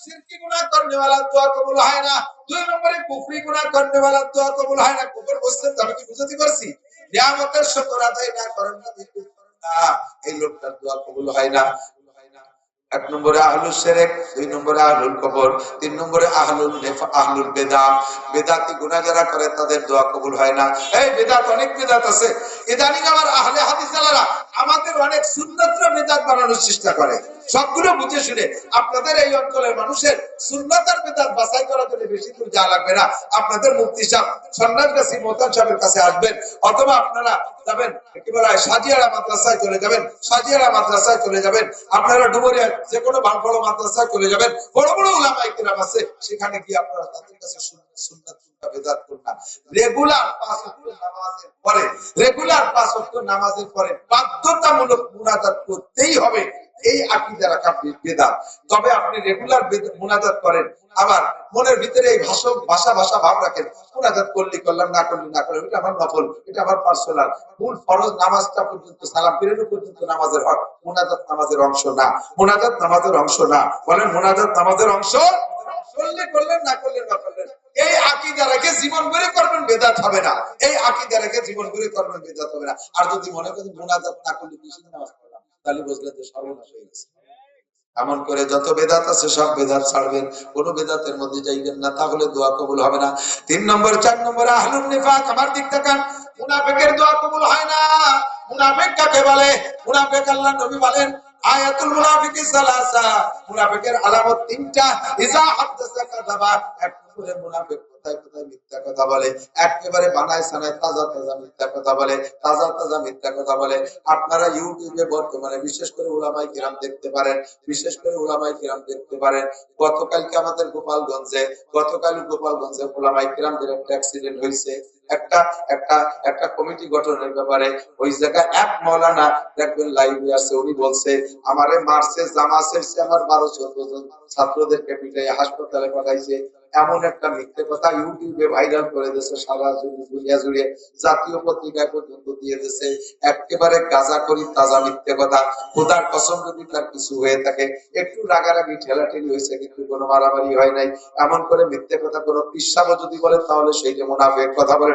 সিরকি গুনাহ করনে वाला দোয়া কবুল হয় না দুই নম্বরে কুফরি গুনাহ করনে वाला দোয়া কবুল হয় না কুফর বুঝছেন তো আমি কি বুঝাতে পারছি নিয়ামতের শুকর আদায় না করেন না বিদ্যুৎ করেন না এই লোকটার দোয়া কবুল হয় না এক নম্বরে আহলুল শিরক দুই নম্বরে আহলুল কবর তিন নম্বরে আহলুল নেফা আহলুল বেদাত বেদাতি গুনাহ যারা করে তাদের দোয়া কবুল হয় না এই বেদাত অনেক বেদাত আছে ইদানিং আমার আহলে হাদিস আলারা আমাদের অনেক সুন্নতরা বেদাত বানানোর চেষ্টা করে। সবগুলো বুঝে শুনে আপনাদের এই অঞ্চলের মানুষের সুন্নত আর বেদাত বাছাই করার জন্য বেশি দূর যাওয়া লাগবে না। আপনাদের মুফতি সাহেব সন্ন্যাসগাছি মোতান সাহেবের কাছে আসবেন। অথবা আপনারা যাবেন কি বলা সাজিয়ারা মাদ্রাসায় চলে যাবেন, সাজিয়ারা মাদ্রাসায় চলে যাবেন। আপনারা ডুবরিয়া যে কোনো বড় মাদ্রাসায় চলে যাবেন। বড় বড় উলামায়ে কিরাম আছে, সেখানে গিয়ে আপনারা তাদের কাছে সুন্নাত মুনাজাত করলাম না না এটা আমার এটা আমার পার্সোনাল। মূল ফরজ নামাজটা পর্যন্ত সালাম পর্যন্ত নামাজের হক। মুনাজাত নামাজের অংশ না। মুনাজাত নামাজের অংশ না। বলেন মুনাজাত নামাজের অংশ? করলে করলেন না করলেন না করলেন এই আকিদা রেখে জীবন করে করবেন, বেদাত হবে না। এই আকিদা রেখে জীবন করে করবেন, বেদাত হবে না। আর যদি মনে করেন মুনাজাত না করলে কিসের নামাজ পড়লাম তাহলে বুঝলে তো সর্বনাশ হয়ে গেছে। এমন করে যত বেদাত আছে, সব বেদাত ছাড়বেন। কোন বেদাতের মধ্যে যাইবেন না, তাহলে দোয়া কবুল হবে না। তিন নম্বর, চার নম্বর, আহলুন নিফাক, আমার দিক তাকান মুনাফিকের দোয়া কবুল হয় না। মুনাফিক কাকে বলে? মুনাফিক আল্লাহ নবী বলেন আয়াতুল মুনাফিকি সালাসা। মুনাফিকের আলামত তিনটা। ইজা হাদাসা কাযাবা। এক মুনাফিক কোথায় কোথায় মিথ্যা কথা বলে? একেবারে বানায় সানায় তাজা তাজা মিথ্যা কথা বলে, তাজা তাজা মিথ্যা কথা বলে। আপনারা ইউটিউবে বর্তমানে বিশেষ করে উলামাই কিরাম দেখতে পারেন, বিশেষ করে উলামাই কিরাম দেখতে পারেন। গতকালকে আমাদের গোপালগঞ্জে, গতকাল গোপালগঞ্জে উলামাই কিরামদের একটা অ্যাক্সিডেন্ট হয়েছে। একটা একটা একটা কমিটি গঠনের ব্যাপারে ওই জায়গায় এক মৌলানা দেখবেন লাইভে আছে, উনি বলছে, আমারে মারছে, জামা ছেড়ছে আমার বারো চোদ্দ জন ছাত্রদেরকে পিটাই হাসপাতালে পাঠাইছে। এমন একটা মিথ্যে কথা ইউটিউবে ভাইরাল করে দিয়েছে, সারা দুনিয়া জুড়ে, জাতীয় পত্রিকায় পর্যন্ত দিয়ে দিয়েছে। একেবারে গাজা করি তাজা মিথ্যে কথা। খোদার কসম যদি তার কিছু হয়ে থাকে, একটু রাগারাগি, ঠেলাঠেলি হয়েছে, কিন্তু কোনো মারামারি হয় নাই। এমন করে মিথ্যে কথা কোনো পিসাবও যদি বলে, তাহলে সেইটা মুনাফেক কথা বলে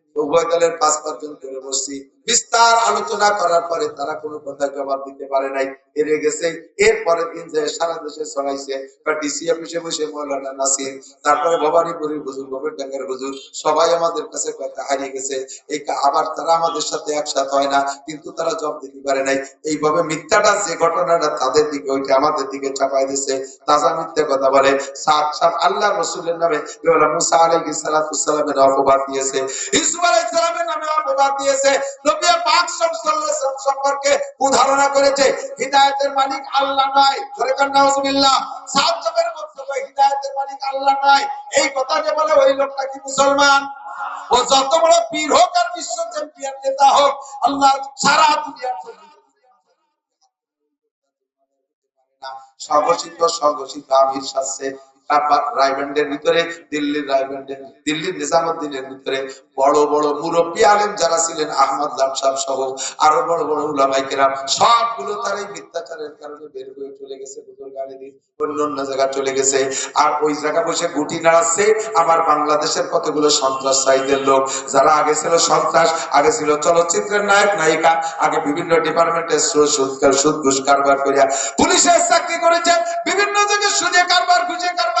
উভয় দলের পাঁচ পাঁচজন করে বসছি। বিস্তার আলোচনা করার পরে তারা কোনো কথা জবাব দিতে পারে নাই, হেরে গেছে। এর পরের দিন যে সারা দেশে ছড়াইছে, বা ডিসি অফিসে বসে মৌলানা নাসির, তারপরে ভবানীপুরের হুজুর গোবের ডাঙ্গার হুজুর, সবাই আমাদের কাছে কথা হারিয়ে গেছে। এই আবার তারা আমাদের সাথে একসাথ হয় না, কিন্তু তারা জব দিতে পারে নাই। এইভাবে মিথ্যাটা যে ঘটনাটা তাদের দিকে ওইটা আমাদের দিকে চাপাই দিছে। তাজা মিথ্যা কথা বলে। সাত সাত, আল্লাহ রসুলের নামে মুসা আলাইহিস সালামের অপবাদ দিয়েছে। ইসুফ আলাইহিস সালামের নামে অপবাদ দিয়েছে। নবী পাক সাল্লাল্লাহু আলাইহি ওয়াসাল্লাম সম্পর্কে উদাহরণ করেছে। হিদায়াতের মালিক আল্লাহ নয় ধরে কান, নাউজুবিল্লাহ। সাত জবের বক্তব্য হিদায়াতের মালিক আল্লাহ নয় এই কথা যে বলে ওই লোকটা কি মুসলমান? ও যত বড় পীর হোক আর বিশ্ব চ্যাম্পিয়ন নেতা হোক, আল্লাহ সারা দুনিয়ার স্বঘোষিত স্বঘোষিত আমির শাসে রায়গঞ্জের ভিতরে, দিল্লির রায়গঞ্জের দিল্লির নিজামুদ্দিনের ভিতরে, বড় বড় মুরব্বী আলেম যারা ছিলেন, আহমদ লামসাব সহ আরও বড় বড় উলামাই কেরাম, সবগুলো তার এই মিথ্যাচারের কারণে বের হয়ে চলে গেছে অন্য অন্য চলে গেছে। আর ওই জায়গা বসে গুটি নাড়াচ্ছে বাংলাদেশের কতগুলো লোক, যারা আগে ছিল সন্ত্রাস, আগে ছিল চলচ্চিত্রের নায়ক, নায়িকা, আগে বিভিন্ন ডিপার্টমেন্টে সুদ ঘুষ কারবার করিয়া পুলিশের চাকরি করেছে, বিভিন্ন জায়গায় সুদে কারবার ঘুষে কারবার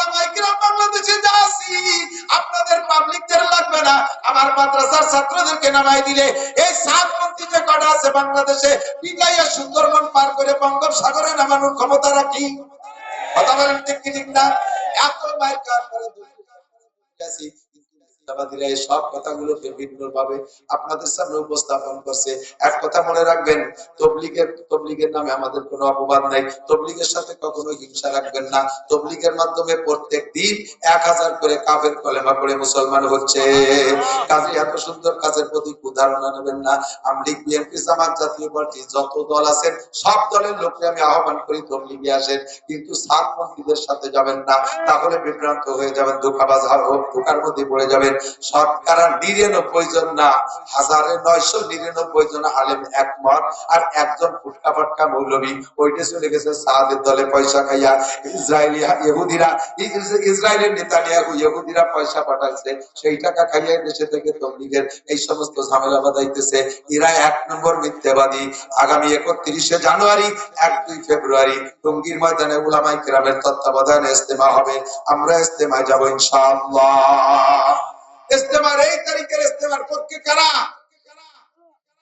আপনাদের পাবলিকদের লাগবে না। আমার মাদ্রাসার ছাত্রদেরকে নামাই দিলে এই সাতপন্থী যে কটা আছে বাংলাদেশে, পিটাইয়া সুন্দরবন পার করে বঙ্গোপসাগরে নামানোর ক্ষমতা রাখি কথা বলেন ঠিক ঠিক না? এত মায়ের কাজ করে এই সব কথাগুলোকে ভিন্ন ভাবে আপনাদের সামনে উপস্থাপন করছে। এক কথা মনে রাখবেন, তবলিগের তবলিগের নামে আমাদের কোনো অপবাদ নাই। তবলিগের সাথে কখনো হিংসা রাখবেন না। তবলিগের মাধ্যমে প্রত্যেক দিন এক হাজার করে কাফের কলেমা মুসলমান হচ্ছে। কাজে এত সুন্দর কাজের প্রতি উদাহরণ নেবেন না। আমলিগ, বিএনপি জাতীয় পার্টি, যত দল আছেন, সব দলের লোককে আমি আহ্বান করি তবলিগে আসেন। কিন্তু সাতপন্থীদের সাথে যাবেন না, তাহলে বিভ্রান্ত হয়ে যাবেন, ধোকাবাজ ধোকার মধ্যে পড়ে যাবেন। ইসরায়েলের নেতানিয়াহু ইহুদিরা পয়সা সেই টাকা খাইয়া দেশে থেকে তবলিগের এই সমস্ত ঝামেলা বাঁধাইতেছে। এরা এক নম্বর মিথ্যাবাদী। আগামী একত্রিশে জানুয়ারি, এক দুই ফেব্রুয়ারি ময়দানে উলামাই কেরামের তত্ত্বাবধানে ইস্তেমা হবে। আমরা ইস্তেমায় যাব ইনশাআল্লাহ। ইস্তেমার, এই তারিখের ইস্তেমার পক্ষে কারা?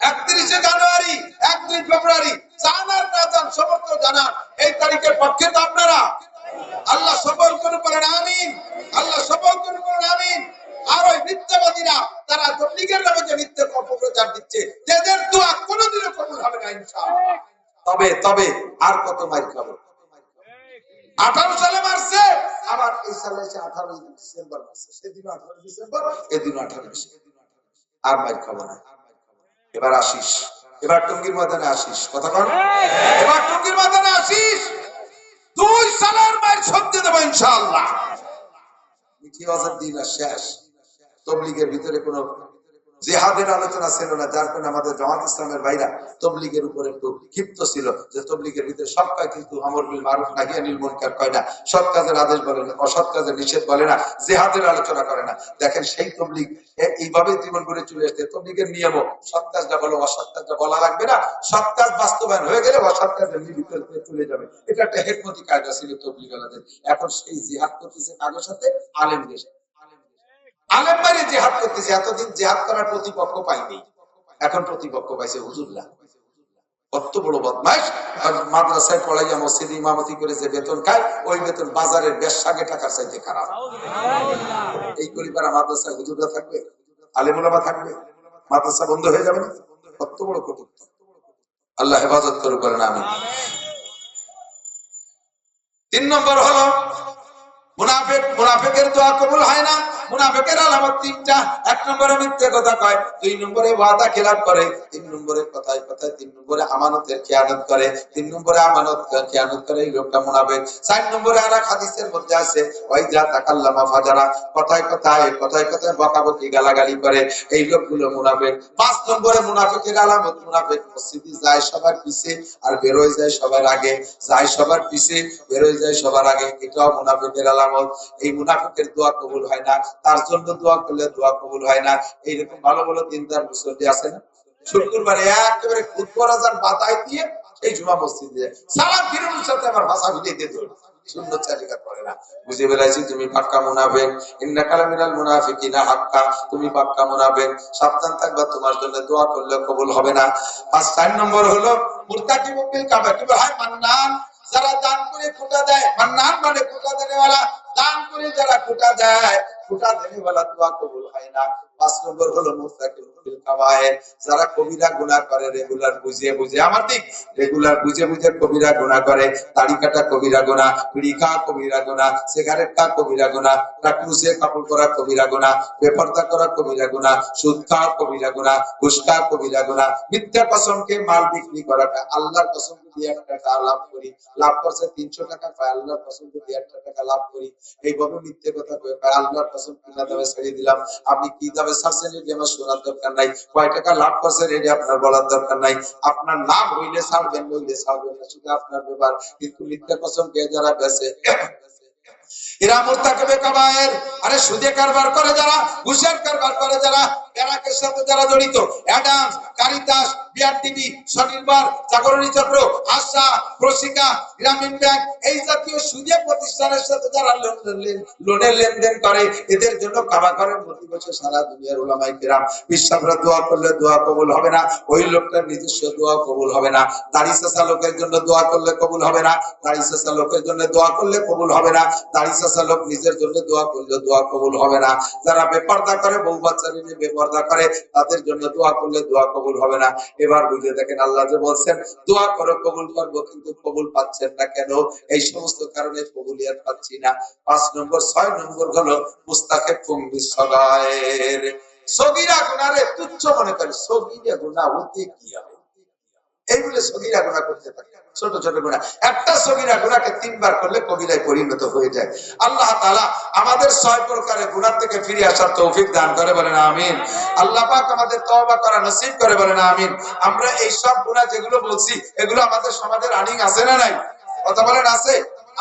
একত্রিশে জানুয়ারি এক দুই ফেব্রুয়ারি, জানার না জান সমর্থ জানান এই তারিখের পক্ষে তো আপনারা। আল্লাহ সফল করে করেন আমিন। আল্লাহ সফল করে করেন আমিন। আর ওই মিথ্যাবাদীরা, তারা তবলিগের নামে যে মিথ্যে অপপ্রচার দিচ্ছে তাদের দোয়া কোনোদিনও কবুল হবে না, ইনশাআল্লাহ। তবে তবে আর কত মাইর খাব? আঠারো সালে মারছে আবার এই সালে এসে আঠারো ডিসেম্বর মাসে সেদিন আঠারো ডিসেম্বর এদিন আঠারো ডিসেম্বর। আর মাইর খবর এবার আসিস এবার টঙ্গির ময়দানে আসিস কথা কর এবার টঙ্গির ময়দানে আসিস দুই সালের মায়ের সত্যি দেবো ইনশাআল্লাহ। মিঠি অজার দিন আর শেষ। তবলিগের ভিতরে কোনো জেহাদের আলোচনা ছিল না, যার কারণে আমাদের জামাত ইসলামের ভাইরা তবলিগের উপর একটু ক্ষিপ্ত ছিল যে তবলিগের ভিতরে সব কাজ কিন্তু আমর বিল মারুফ, নাহি আনিল মুনকার কয় না, সৎ কাজের আদেশ বলে না, অসৎ কাজের নিষেধ বলে না জেহাদের আলোচনা করে না। দেখেন সেই তবলিগ এইভাবে জীবন করে চলে আসছে তবলিগের নিয়মও, সৎ কাজটা বলো, অসৎ কাজটা বলা লাগবে না, সৎ কাজ বাস্তবায়ন হয়ে গেলে অসৎ কাজ এমনি ভিতরে চলে যাবে। এটা একটা হেকমতি কায়দা ছিল তবলিগ আলাদের এখন সেই জিহাদ করতেছে কাগজ সাথে আলেম দেশে আলেম বাইরে জেহাদ করতেছে, এতদিন জেহাদ করার প্রতিপক্ষ পাইনি। এখন প্রতিপক্ষ পাইছে হুজুল্লাহ কত বড় আর মাদ্রাসায় পড়াইয়া মসজিদ ইমামতি করে যে বেতন খায়, ওই বেতন বাজারের বেশাগে টাকার চাইতে খারাপ। এই পরিবার মাদ্রাসায় হুজুররা থাকবে? আলেমুলামা থাকবে? মাদ্রাসা বন্ধ হয়ে যাবে না? কত বড় কটুক্তি। আল্লাহ হেফাজত করে করেন আমি তিন নম্বর হলো, মুনাফেক মুনাফেকের দোয়া কবুল হয় না। মুনাফেকের আলামত তিনটা। এক নম্বরে মিথ্যে কথা কয়, দুই নম্বরে ওয়াদা খেলাপ করে, তিন নম্বরে কথায় কথায়, তিন নম্বরে আমানতের খেয়ানত করে, তিন নম্বরে আমানত খেয়ানত করে এই লোকটা মুনাফেক। চার নম্বরে আর হাদিসের মধ্যে আছে ওই যা তাকাল্লামা ফাজারা, কথায় কথায় কথায় কথায় বকাবকি গালাগালি করে, এই লোকগুলো মুনাফেক। পাঁচ নম্বরে মুনাফেকের আলামত, মুনাফেক মসজিদে যায় সবার পিছে আর বেরোয় যায় সবার আগে। যায় সবার পিছে, বেরোয় যায় সবার আগে, এটাও মুনাফেকের আলামত। এই মুনাফিকের দোয়া কবুল হয় না তার জন্য দোয়া করলে দোয়া কবুল হয় না। এইরকম ভালো ভালো দিনদার মুসল্লি আছে না? শুক্রবারে একেবারে খুদবার আজান বাতায় দিয়ে এই জুমা মসজিদে সালাম ফিরুনের সাথে আমার ভাষা মিলিয়ে দিয়ে শূন্য তোমার জন্য দোয়া করলে কবুল হবে না। পাঁচ, চার নম্বর হলো মান্নান, যারা দান করে খোটা দেয়। মান্নান মানে খোটা দেনেওয়ালা। দান করে যারা খোটা দেয়। খোটা দেনেওয়ালা দোয়া কবুল হয় না পাঁচ নম্বর হলো কাবায়ের যারা কবিরা গুনাহ করে, রেগুলার বুঝিয়ে বুঝে আমার দিক রেগুলার বুঝে বুঝে কবিরা গুনাহ করে দাড়ি কাটা কবিরা গুনাহ বিড়ি কবিরা গুনাহ সিগারেট খাওয়া কবিরা গুনাহ টাকুসে কাপড় করা কবিরা গুনাহ বেপরদা করা কবিরা গুনাহ সুদ খাওয়া কবিরা গুনাহ ঘুষ কবিরা গুনাহ মিথ্যা কসমকে মাল বিক্রি করাটা, আল্লাহর কসম দিয়ে এক টাকা লাভ করি, লাভ করছে তিনশো টাকা পায় আল্লাহর কসম দিয়ে একটা টাকা লাভ করি, এইভাবে মিথ্যে কথা কয়ে পায় আল্লাহর কসম কিনা দামে ছেড়ে দিলাম, আপনি কি দামে ছাড়ছেন এটি আমার শোনার দরকার নাই। কয় টাকা লাভ করছেন এটি আপনার বলার দরকার নাই। আপনার লাভ হইলে ছাড়বেন নইলে ছাড়বেন না, শুধু আপনার ব্যাপার কিন্তু মিথ্যা কসম কে যারা বেছে? এরা মোস্তাকবে কাবায়ের। আরে সুদে কারবার করে যারা ঘুষের কারবার করে যারা। ব্যারাকের সাথে যারা জড়িত, অ্যাডামস, কারিতাস বিআর টিভি স্বনির্ভর, জাগরণী চক্র, আশা, প্রশিকা, গ্রামীণ ব্যাংক, এই জাতীয় সুদে প্রতিষ্ঠানের সাথে যারা লোনের লেনদেন করে, এদের জন্য কাবা করার প্রতি বছর সারা দুনিয়ার ওলামাই কেরাম বিশ্বাসরা দোয়া করলে দোয়া কবুল হবে না, ওই লোকটার নিজস্ব দোয়া কবুল হবে না, দাড়ি লোকের জন্য দোয়া করলে কবুল হবে না, দাড়ি লোকের জন্য দোয়া করলে কবুল হবে না, দাড়ি লোক নিজের জন্য দোয়া করলে দোয়া কবুল হবে না, যারা বেপর্দা করে বউ বাচ্চা নিয়ে বেপর্দা করে, তাদের জন্য দোয়া করলে দোয়া কবুল হবে না। এবার বুঝে দেখেন আল্লাহ যে বলছেন, দোয়া করো, কবুল করব, কিন্তু কবুল পাচ্ছেন না কেন? এই সমস্ত কারণে কবুলিয়াত পাচ্ছি না। পাঁচ নম্বর, ছয় নম্বর হলো মুস্তাকে কুম্বি সগায়ের। সগিরা গুনারে তুচ্ছ মনে করে, সগিরা গুনা হতে কি হবে? এই বলে সগিরা গুণা করতে থাকে ছোট ছোট গুণা একটা সগিরা গুণাকে তিনবার করলে কবিরায় পরিণত হয়ে যায়। আল্লাহ তাআলা আমাদের ছয় প্রকারের গুণার থেকে ফিরে আসার তৌফিক দান করে, বলেন আমিন। আল্লাহ পাক আমাদের তওবা করা নসিব করে, বলেন আমিন। আমরা এই সব গুণা যেগুলো বলছি, এগুলো আমাদের সমাজের রানিং আছে না নাই? কথা বলেন আছে?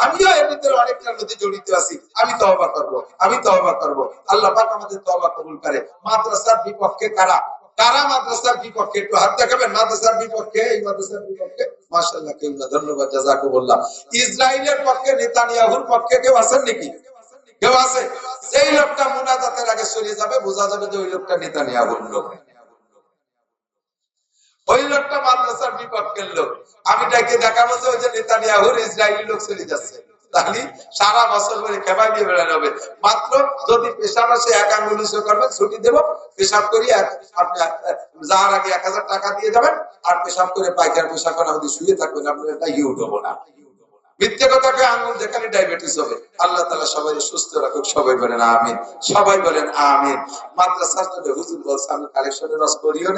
আমিও এর ভিতরে অনেকটা নদী জড়িত আছি। আমি তওবা করব, আমি তওবা করব। আল্লাহ পাক আমাদের তওবা কবুল করে। মাদ্রাসার বিপক্ষে কারা কারা মাদ্রাসার বিপক্ষে একটু হাত দেখাবেন, মাদ্রাসার বিপক্ষে, এই মাদ্রাসার বিপক্ষে? মাশাআল্লাহ, কেউ না, ধন্যবাদ জাযাকুমুল্লাহ ইসরায়েলের পক্ষে, নেতানিয়াহুর পক্ষে কেউ আছেন নাকি? কেউ আছে? যেই লোকটা মুনাজাতের আগে চলে যাবে, বোঝা যাবে যে ওই লোকটা নেতানিয়াহুর লোক। ওই লোকটা মাদ্রাসার বিপক্ষের লোক। আমি তাকে দেখাবো যে ওই যে নেতানিয়াহুর ইসরায়েলি লোক চলে যাচ্ছে। তাহলে সারা বছর খেপাই দিয়ে বেড়ানো হবে। মাত্র যদি আসে, এক ছুটি দেব, পেশাব করি আপনি যাওয়ার আগে এক হাজার টাকা দিয়ে যাবেন, আর পেশাব করে পাইকার করে শুয়ে থাকবেন, আপনার এটা ইউট হব না। মিথ্যে ডায়াবেটিস হবে, আল্লাহ তালা সবাই সুস্থ রাখুক, সবাই বলেন আমিন, সবাই বলেন আমিন। মাদ্রাসার হুজুর বলছে, আমি কালেকশনের রস করিও